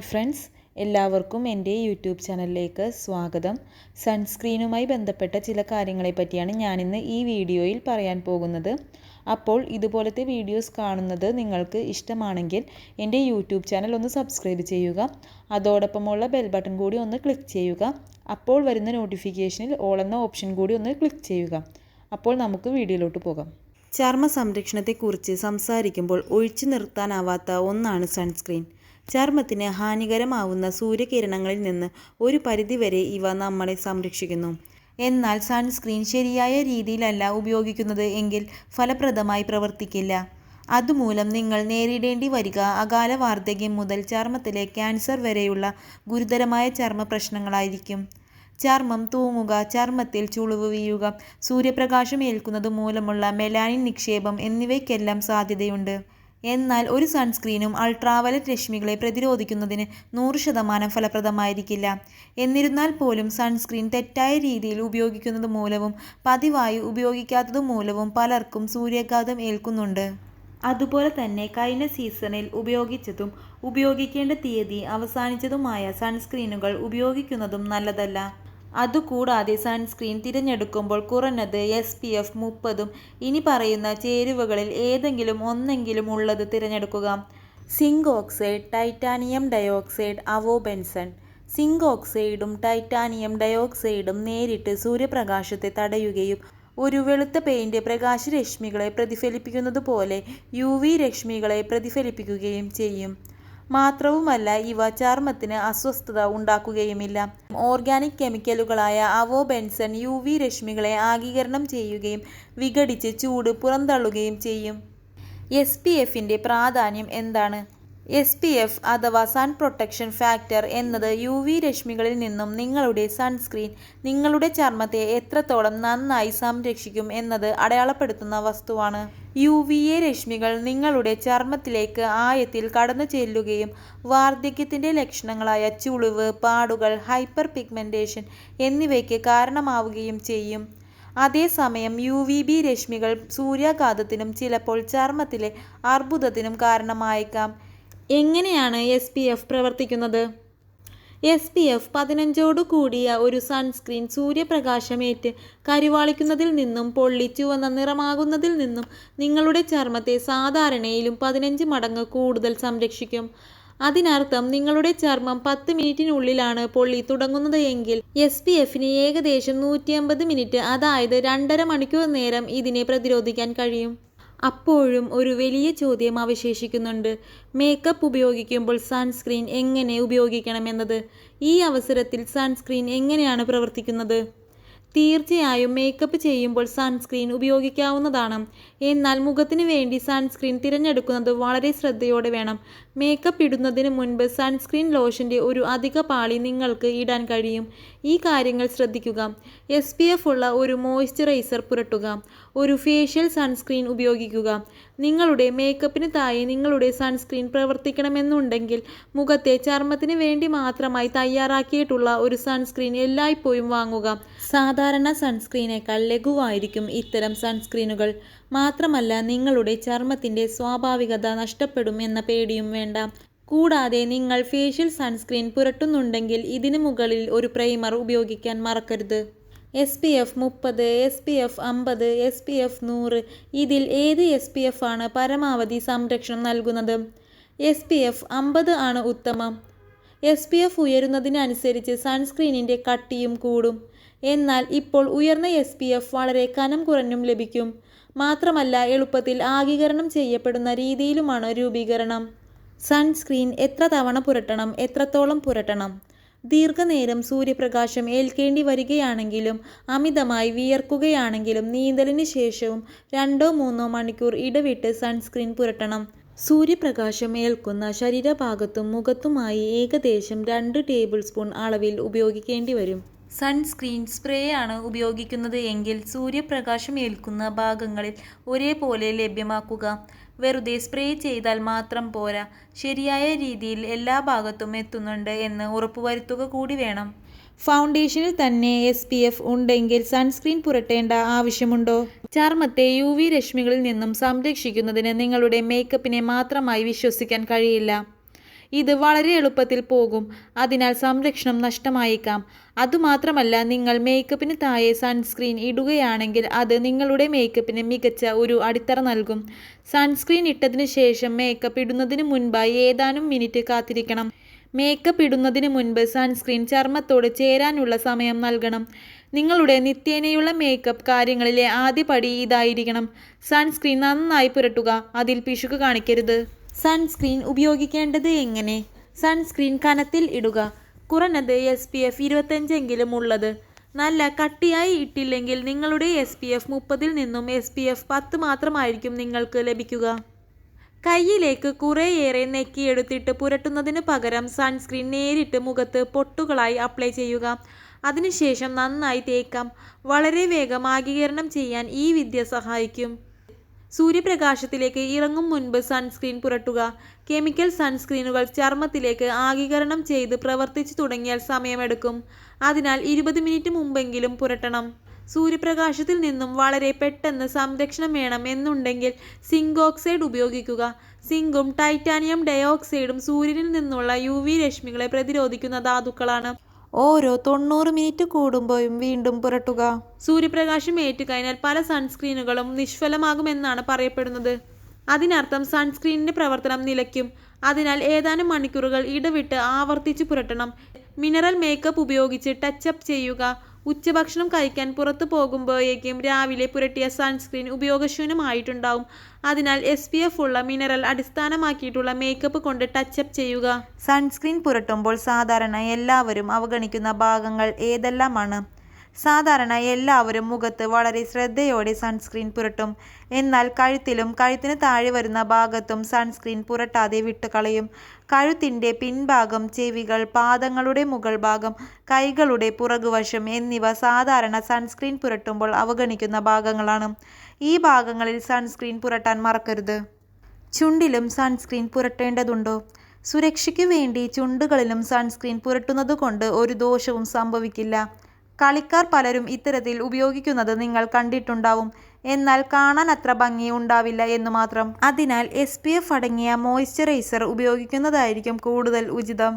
Hi friends എല്ലാവർക്കും എന്റെ YouTube ചാനലിലേക്ക് സ്വാഗതം. സൺസ്ക്രീനുമായി ബന്ധപ്പെട്ട ചില കാര്യങ്ങളെ പറ്റിയാണ് ഞാനിന്ന് ഈ വീഡിയോയിൽ പറയാൻ പോകുന്നത്. അപ്പോൾ ഇതുപോലത്തെ വീഡിയോസ് കാണുന്നത് നിങ്ങൾക്ക് ഇഷ്ടമാണെങ്കിൽ എന്റെ യൂട്യൂബ് ചാനൽ ഒന്ന് സബ്സ്ക്രൈബ് ചെയ്യുക. അതോടൊപ്പമുള്ള ബെൽ ബട്ടൺ കൂടി ഒന്ന് ക്ലിക്ക് ചെയ്യുക. അപ്പോൾ വരുന്ന നോട്ടിഫിക്കേഷനിൽ ഓൾ എന്ന ഓപ്ഷൻ കൂടി ഒന്ന് ക്ലിക്ക് ചെയ്യുക. അപ്പോൾ നമുക്ക് വീഡിയോയിലോട്ട് പോകാം. ചർമ്മ സംരക്ഷണത്തെക്കുറിച്ച് സംസാരിക്കുമ്പോൾ ഒഴിച്ചു നിർത്താനാവാത്ത ഒന്നാണ് സൺസ്ക്രീൻ. ചർമ്മത്തിന് ഹാനികരമാവുന്ന സൂര്യകിരണങ്ങളിൽ നിന്ന് ഒരു പരിധിവരെ ഇവ നമ്മളെ സംരക്ഷിക്കുന്നു. എന്നാൽ സൺസ്ക്രീൻ ശരിയായ രീതിയിലല്ല ഉപയോഗിക്കുന്നത് എങ്കിൽ ഫലപ്രദമായി പ്രവർത്തിക്കില്ല. അതുമൂലം നിങ്ങൾ നേരിടേണ്ടി വരിക അകാല വാർദ്ധക്യം മുതൽ ചർമ്മത്തിലെ ക്യാൻസർ വരെയുള്ള ഗുരുതരമായ ചർമ്മ പ്രശ്നങ്ങളായിരിക്കും. ചർമ്മം തൂങ്ങുക ചർമ്മത്തിൽ ചുളിവ് വീഴുക സൂര്യപ്രകാശം ഏൽക്കുന്നത് മൂലമുള്ള മെലാനിൻ നിക്ഷേപം എന്നിവയ്ക്കെല്ലാം സാധ്യതയുണ്ട്. എന്നാൽ ഒരു സൺസ്ക്രീനും അൾട്രാവയലറ്റ് രശ്മികളെ പ്രതിരോധിക്കുന്നതിന് നൂറ് ശതമാനം ഫലപ്രദമായിരിക്കില്ല. എന്നിരുന്നാൽ പോലും സൺസ്ക്രീൻ തെറ്റായ രീതിയിൽ ഉപയോഗിക്കുന്നത് മൂലവും പതിവായി ഉപയോഗിക്കാത്തത് മൂലവും പലർക്കും സൂര്യാഘാതം ഏൽക്കുന്നുണ്ട്. അതുപോലെ തന്നെ കഴിഞ്ഞ സീസണിൽ ഉപയോഗിച്ചതും ഉപയോഗിക്കേണ്ട തീയതി അവസാനിച്ചതുമായ സൺസ്ക്രീനുകൾ ഉപയോഗിക്കുന്നതും നല്ലതല്ല. അതുകൂടാതെ സൺസ്ക്രീൻ തിരഞ്ഞെടുക്കുമ്പോൾ കുറഞ്ഞത് എസ് പി എഫ് മുപ്പതും ഇനി പറയുന്ന ചേരുവകളിൽ ഏതെങ്കിലും ഒന്നെങ്കിലും ഉള്ളത് തിരഞ്ഞെടുക്കുക. Zinc oxide titanium dioxide avobenzone. Zinc ഓക്സൈഡും titanium ഡയോക്സൈഡും നേരിട്ട് സൂര്യപ്രകാശത്തെ തടയുകയും ഒരു വെളുത്ത പെയിന്റ് പ്രകാശരശ്മികളെ പ്രതിഫലിപ്പിക്കുന്നത് പോലെ യു വി രശ്മികളെ പ്രതിഫലിപ്പിക്കുകയും ചെയ്യും. മാത്രവുമല്ല ഇവ ചർമ്മത്തിന് അസ്വസ്ഥത ഉണ്ടാക്കുകയുമില്ല. ഓർഗാനിക് കെമിക്കലുകളായ അവോബെൻസൺ യു വി രശ്മികളെ ആഗീകരണം ചെയ്യുകയും വിഘടിച്ച് ചൂട് പുറന്തള്ളുകയും ചെയ്യും. എസ് പി എഫിന്റെ പ്രാധാന്യം എന്താണ്? എസ് പി എഫ് അഥവാ സൺ പ്രൊട്ടക്ഷൻ ഫാക്ടർ എന്നത് യു വി രശ്മികളിൽ നിന്നും നിങ്ങളുടെ സൺസ്ക്രീൻ നിങ്ങളുടെ ചർമ്മത്തെ എത്രത്തോളം നന്നായി സംരക്ഷിക്കും എന്നത് അടയാളപ്പെടുത്തുന്ന വസ്തുവാണ്. യു വി എ രശ്മികൾ നിങ്ങളുടെ ചർമ്മത്തിലേക്ക് ആയത്തിൽ കടന്നു ചെല്ലുകയും വാർദ്ധക്യത്തിന്റെ ലക്ഷണങ്ങളായ ചുളിവ് പാടുകൾ ഹൈപ്പർ പിഗ്മെന്റേഷൻ എന്നിവയ്ക്ക് കാരണമാവുകയും ചെയ്യും. അതേസമയം യു വി ബി രശ്മികൾ സൂര്യാഘാതത്തിനും ചിലപ്പോൾ ചർമ്മത്തിലെ അർബുദത്തിനും കാരണമായേക്കാം. എങ്ങനെയാണ് എസ് പി എഫ് പ്രവർത്തിക്കുന്നത്? എസ് പി എഫ് പതിനഞ്ചോടു കൂടിയ ഒരു സൺസ്ക്രീൻ സൂര്യപ്രകാശമേറ്റ് കരുവാളിക്കുന്നതിൽ നിന്നും പൊള്ളിച്ചുവെന്ന നിറമാകുന്നതിൽ നിന്നും നിങ്ങളുടെ ചർമ്മത്തെ സാധാരണയിലും പതിനഞ്ച് മടങ്ങ് കൂടുതൽ സംരക്ഷിക്കും. അതിനർത്ഥം നിങ്ങളുടെ ചർമ്മം പത്ത് മിനിറ്റിനുള്ളിലാണ് പൊള്ളി തുടങ്ങുന്നത് എങ്കിൽ എസ് പി എഫിന് ഏകദേശം നൂറ്റി മിനിറ്റ് അതായത് രണ്ടര മണിക്കൂർ നേരം ഇതിനെ പ്രതിരോധിക്കാൻ കഴിയും. അപ്പോഴും ഒരു വലിയ ചോദ്യം അവശേഷിക്കുന്നുണ്ട്. മേക്കപ്പ് ഉപയോഗിക്കുമ്പോൾ സൺസ്ക്രീൻ എങ്ങനെ ഉപയോഗിക്കണം ഉപയോഗിക്കണമെന്നത്? ഈ അവസരത്തിൽ സൺസ്ക്രീൻ എങ്ങനെയാണ് പ്രവർത്തിക്കുന്നത്? തീർച്ചയായും മേക്കപ്പ് ചെയ്യുമ്പോൾ സൺസ്ക്രീൻ ഉപയോഗിക്കാവുന്നതാണ്. എന്നാൽ മുഖത്തിന് വേണ്ടി സൺസ്ക്രീൻ തിരഞ്ഞെടുക്കുന്നത് വളരെ ശ്രദ്ധയോടെ വേണം. മേക്കപ്പ് ഇടുന്നതിന് മുൻപ് സൺസ്ക്രീൻ ലോഷന്റെ ഒരു അധിക പാളി നിങ്ങൾക്ക് ഇടാൻ കഴിയും. ഈ കാര്യങ്ങൾ ശ്രദ്ധിക്കുക. എസ് ഉള്ള ഒരു മോയ്സ്ചറൈസർ പുരട്ടുക. ഒരു ഫേഷ്യൽ സൺസ്ക്രീൻ ഉപയോഗിക്കുക. നിങ്ങളുടെ മേക്കപ്പിന് താഴെ നിങ്ങളുടെ സൺസ്ക്രീൻ പ്രവർത്തിക്കണമെന്നുണ്ടെങ്കിൽ മുഖത്തെ ചർമ്മത്തിന് വേണ്ടി മാത്രമായി തയ്യാറാക്കിയിട്ടുള്ള ഒരു സൺസ്ക്രീൻ എല്ലായ്പ്പോഴും വാങ്ങുക. സാധാരണ സൺസ്ക്രീനേക്കാൾ ലഘുവായിരിക്കും ഇത്തരം സൺസ്ക്രീനുകൾ മാത്രമല്ല നിങ്ങളുടെ ചർമ്മത്തിന്റെ സ്വാഭാവികത നഷ്ടപ്പെടും എന്ന പേടിയും വേണ്ട. കൂടാതെ നിങ്ങൾ ഫേഷ്യൽ സൺസ്ക്രീൻ പുരട്ടുന്നുണ്ടെങ്കിൽ ഇതിന് മുകളിൽ ഒരു പ്രൈമർ ഉപയോഗിക്കാൻ മറക്കരുത്. എസ് പി എഫ് മുപ്പത് എസ് പി എഫ് അമ്പത് എസ് പി എഫ് നൂറ്. ഇതിൽ ഏത് എസ് പി എഫ് ആണ് പരമാവധി സംരക്ഷണം നൽകുന്നത്? എസ് പി എഫ് അമ്പത് ആണ് ഉത്തമം. എസ് പി എഫ് ഉയരുന്നതിനനുസരിച്ച് സൺസ്ക്രീനിന്റെ കട്ടിയും കൂടും. എന്നാൽ ഇപ്പോൾ ഉയർന്ന എസ് പി എഫ് വളരെ കനം കുറഞ്ഞും ലഭിക്കും. മാത്രമല്ല എളുപ്പത്തിൽ ആഗീകരണം ചെയ്യപ്പെടുന്ന രീതിയിലുമാണ് രൂപീകരണം. സൺസ്ക്രീൻ എത്ര തവണ പുരട്ടണം എത്രത്തോളം പുരട്ടണം? ദീർഘനേരം സൂര്യപ്രകാശം ഏൽക്കേണ്ടി വരികയാണെങ്കിലും അമിതമായി വിയർക്കുകയാണെങ്കിലും നീന്തലിന് ശേഷവും രണ്ടോ മൂന്നോ മണിക്കൂർ ഇടവിട്ട് സൺസ്ക്രീൻ പുരട്ടണം. സൂര്യപ്രകാശം ഏൽക്കുന്ന ശരീരഭാഗത്തും മുഖത്തുമായി ഏകദേശം രണ്ട് ടേബിൾ സ്പൂൺ അളവിൽ ഉപയോഗിക്കേണ്ടി വരും. സൺസ്ക്രീൻ സ്പ്രേ ആണ് ഉപയോഗിക്കുന്നത് എങ്കിൽ സൂര്യപ്രകാശം ഏൽക്കുന്ന ഭാഗങ്ങളിൽ ഒരേപോലെ ലഭ്യമാക്കുക. വെറുതെ സ്പ്രേ ചെയ്താൽ മാത്രം പോരാ. ശരിയായ രീതിയിൽ എല്ലാ ഭാഗത്തും എത്തുന്നുണ്ട് എന്ന് ഉറപ്പുവരുത്തുക കൂടി വേണം. ഫൗണ്ടേഷനിൽ തന്നെ എസ് പി എഫ് ഉണ്ടെങ്കിൽ സൺസ്ക്രീൻ പുരട്ടേണ്ട ആവശ്യമുണ്ടോ? ചർമ്മത്തെ യു വി രശ്മികളിൽ നിന്നും സംരക്ഷിക്കുന്നതിന് നിങ്ങളുടെ മേക്കപ്പിനെ മാത്രമായി വിശ്വസിക്കാൻ കഴിയില്ല. ഇത് വളരെ എളുപ്പത്തിൽ പോകും. അതിനാൽ സംരക്ഷണം നഷ്ടമായേക്കാം. അതുമാത്രമല്ല നിങ്ങൾ മേക്കപ്പിന് താഴെ സൺസ്ക്രീൻ ഇടുകയാണെങ്കിൽ അത് നിങ്ങളുടെ മേക്കപ്പിന് മികച്ച ഒരു അടിത്തറ നൽകും. സൺസ്ക്രീൻ ഇട്ടതിന് ശേഷം മേക്കപ്പ് ഇടുന്നതിന് മുൻപായി ഏതാനും മിനിറ്റ് കാത്തിരിക്കണം. മേക്കപ്പ് ഇടുന്നതിന് മുൻപ് സൺസ്ക്രീൻ ചർമ്മത്തോട് ചേരാനുള്ള സമയം നൽകണം. നിങ്ങളുടെ നിത്യേനയുള്ള മേക്കപ്പ് കാര്യങ്ങളിലെ ആദ്യ പടി ഇതായിരിക്കണം. സൺസ്ക്രീൻ നന്നായി പുരട്ടുക. അതിൽ പിശുക്ക് കാണിക്കരുത്. സൺസ്ക്രീൻ ഉപയോഗിക്കേണ്ടത് എങ്ങനെ? സൺസ്ക്രീൻ കനത്തിൽ ഇടുക. കുറഞ്ഞത് എസ് പി എഫ് ഇരുപത്തഞ്ചെങ്കിലും ഉള്ളത്. നല്ല കട്ടിയായി ഇട്ടില്ലെങ്കിൽ നിങ്ങളുടെ എസ് പി എഫ് മുപ്പതിൽ നിന്നും എസ് പി എഫ് പത്ത് മാത്രമായിരിക്കും നിങ്ങൾക്ക് ലഭിക്കുക. കയ്യിലേക്ക് കുറേയേറെ നെക്കിയെടുത്തിട്ട് പുരട്ടുന്നതിന് പകരം സൺസ്ക്രീൻ നേരിട്ട് മുഖത്ത് പൊട്ടുകളായി അപ്ലൈ ചെയ്യുക. അതിനുശേഷം നന്നായി തേക്കാം. വളരെ വേഗം ആഗീകരണം ചെയ്യാൻ ഈ വിദ്യ സഹായിക്കും. സൂര്യപ്രകാശത്തിലേക്ക് ഇറങ്ങും മുൻപ് സൺസ്ക്രീൻ പുരട്ടുക. കെമിക്കൽ സൺസ്ക്രീനുകൾ ചർമ്മത്തിലേക്ക് ആഗീകരണം ചെയ്ത് പ്രവർത്തിച്ചു തുടങ്ങിയാൽ സമയമെടുക്കും. അതിനാൽ ഇരുപത് മിനിറ്റ് മുമ്പെങ്കിലും പുരട്ടണം. സൂര്യപ്രകാശത്തിൽ നിന്നും വളരെ പെട്ടെന്ന് സംരക്ഷണം വേണം എന്നുണ്ടെങ്കിൽ സിങ്ക് ഓക്സൈഡ് ഉപയോഗിക്കുക. സിങ്കും ടൈറ്റാനിയം ഡയോക്സൈഡും സൂര്യനിൽ നിന്നുള്ള യു രശ്മികളെ പ്രതിരോധിക്കുന്ന ധാതുക്കളാണ്. ഓരോ തൊണ്ണൂറ് മിനിറ്റ് കൂടുമ്പോഴും വീണ്ടും പുരട്ടുക. സൂര്യപ്രകാശം ഏറ്റുകഴിഞ്ഞാൽ പല സൺസ്ക്രീനുകളും നിഷ്ഫലമാകുമെന്നാണ് പറയപ്പെടുന്നത്. അതിനർത്ഥം സൺസ്ക്രീനിന്റെ പ്രവർത്തനം നിലയ്ക്കും. അതിനാൽ ഏതാനും മണിക്കൂറുകൾ ഇടവിട്ട് ആവർത്തിച്ച് പുരട്ടണം. മിനറൽ മേക്കപ്പ് ഉപയോഗിച്ച് ടച്ചപ്പ് ചെയ്യുക. ഉച്ചഭക്ഷണം കഴിക്കാൻ പുറത്തു പോകുമ്പോഴേക്കും രാവിലെ പുരട്ടിയ സൺസ്ക്രീൻ ഉപയോഗശൂന്യമായിട്ടുണ്ടാവും. അതിനാൽ എസ് പി എഫ് ഉള്ള മിനറൽ അടിസ്ഥാനമാക്കിയിട്ടുള്ള മേക്കപ്പ് കൊണ്ട് ടച്ചപ്പ് ചെയ്യുക. സൺസ്ക്രീൻ പുരട്ടുമ്പോൾ സാധാരണ എല്ലാവരും അവഗണിക്കുന്ന ഭാഗങ്ങൾ ഏതെല്ലാമാണ്? സാധാരണ എല്ലാവരും മുഖത്ത് വളരെ ശ്രദ്ധയോടെ സൺസ്ക്രീൻ പുരട്ടും. എന്നാൽ കഴുത്തിലും കഴുത്തിന് താഴെ വരുന്ന ഭാഗത്തും സൺസ്ക്രീൻ പുരട്ടാതെ വിട്ടുകളയും. കഴുത്തിന്റെ പിൻഭാഗം ചെവികൾ പാദങ്ങളുടെ മുകൾ ഭാഗം കൈകളുടെ പുറകുവശം എന്നിവ സാധാരണ സൺസ്ക്രീൻ പുരട്ടുമ്പോൾ അവഗണിക്കുന്ന ഭാഗങ്ങളാണ്. ഈ ഭാഗങ്ങളിൽ സൺസ്ക്രീൻ പുരട്ടാൻ മറക്കരുത്. ചുണ്ടിലും സൺസ്ക്രീൻ പുരട്ടേണ്ടതുണ്ടോ? സുരക്ഷയ്ക്ക് വേണ്ടി ചുണ്ടുകളിലും സൺസ്ക്രീൻ പുരട്ടുന്നതുകൊണ്ട് ഒരു ദോഷവും സംഭവിക്കില്ല. കളിക്കാർ പലരും ഇത്തരത്തിൽ ഉപയോഗിക്കുന്നത് നിങ്ങൾ കണ്ടിട്ടുണ്ടാവും. എന്നാൽ കാണാൻ അത്ര ഭംഗി ഉണ്ടാവില്ല എന്ന് മാത്രം. അതിനാൽ എസ് പി എഫ് അടങ്ങിയ മോയ്സ്ചറൈസർ ഉപയോഗിക്കുന്നതായിരിക്കും കൂടുതൽ ഉചിതം.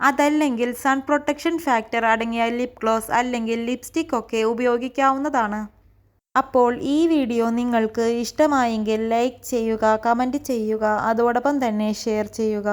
അതല്ലെങ്കിൽ സൺ പ്രൊട്ടക്ഷൻ ഫാക്ടർ അടങ്ങിയ ലിപ് ഗ്ലോസ് അല്ലെങ്കിൽ ലിപ്സ്റ്റിക് ഒക്കെ ഉപയോഗിക്കാവുന്നതാണ്. അപ്പോൾ ഈ വീഡിയോ നിങ്ങൾക്ക് ഇഷ്ടമായെങ്കിൽ ലൈക്ക് ചെയ്യുക കമന്റ് ചെയ്യുക അതോടൊപ്പം തന്നെ ഷെയർ ചെയ്യുക.